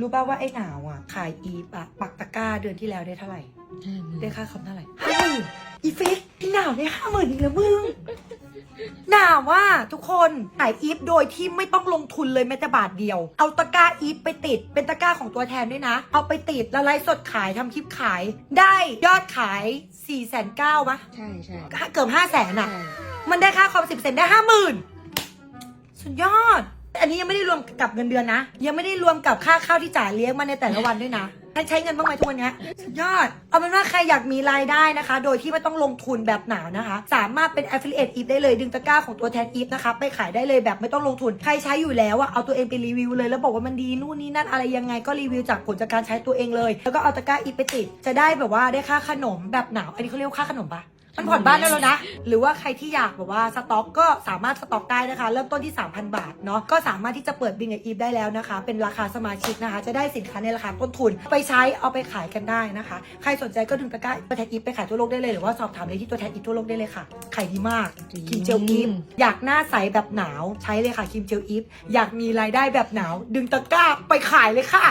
รู้ป่าวว่าไอ้หนาวอะ ขายอีฟอะปักตะกร้าเดือนที่แล้วได้เท่าไหร่ห้าหมื่นได้ค่าคอมเท่าไหร่ห้าหมื่นอีฟิกพี่หนาวได้ห้าหมื่นอีกแล้วมึง หนาวว่าทุกคนขายอีฟโดยที่ไม่ต้องลงทุนเลยแม้แต่บาทเดียว เอาตะกร้าอีฟไปติด เป็นตะกร้าของตัวแทนด้วยนะ เอาไปติดแล้วไลฟ์สดขายทำคลิปขาย ได้ยอดขาย4ี่แสนเก้ามะใช่ใช่เกือบห้าแสนอะใช่มันได้ค่าคอมสิบเซนได้ห้าหมื่นสุดยอด อันนี้ยังไม่ได้รวมกับเงินเดือนนะ ยังไม่ได้รวมกับค่าข้าวที่จ่ายเลี้ยงมาในแต่ละวันด้วยนะใช้ใช้เงินบ้างไหมทุกวันนี้ยสุดยอด เอาเป็นว่าใครอยากมีรายได้นะคะ โดยที่ไม่ต้องลงทุนแบบหนานะคะ สามารถเป็น affiliate if ได้เลย ดึงตะกร้าของตัวแทน if นะคะ ไปขายได้เลยแบบไม่ต้องลงทุน ใครใช้อยู่แล้วอะเอาตัวเองไปรีวิวเลย แล้วบอกว่ามันดีนู่นนี่นั่นอะไรยังไงก็รีวิวจากผลจากการใช้ตัวเองเลย แล้วก็เอาตะกร้า if ไปติด จะได้แบบว่าได้ค่าขนมแบบหนาวอันนี้เขาเรียกว่าค่าขนมปะ มันผ่อนบ้านได้แล้วนะ หรือว่าใครที่อยากแบบว่าสต็อกก็สามารถสต็อกได้นะคะ เริ่มต้นที่ 3,000 บาทเนาะก็สามารถที่จะเปิดบิงกับอีฟได้แล้วนะคะ เป็นราคาสมาชิกนะคะ จะได้สินค้าในราคาต้นทุน ไปใช้เอาไปขายกันได้นะคะ ใครสนใจก็ดึงตะกร้าตัวแทนอีฟไปขายทั่วโลกได้เลยหรือว่าสอบถามเลยที่ตัวแทนอีฟทั่วโลกได้เลยค่ะขายดีมากคิมเจลอีฟอยากหน้าใสแบบหนาวใช้เลยค่ะคิมเจลอีฟอยากมีรายได้แบบหนาว ดึงตะกร้าไปขายเลยค่ะ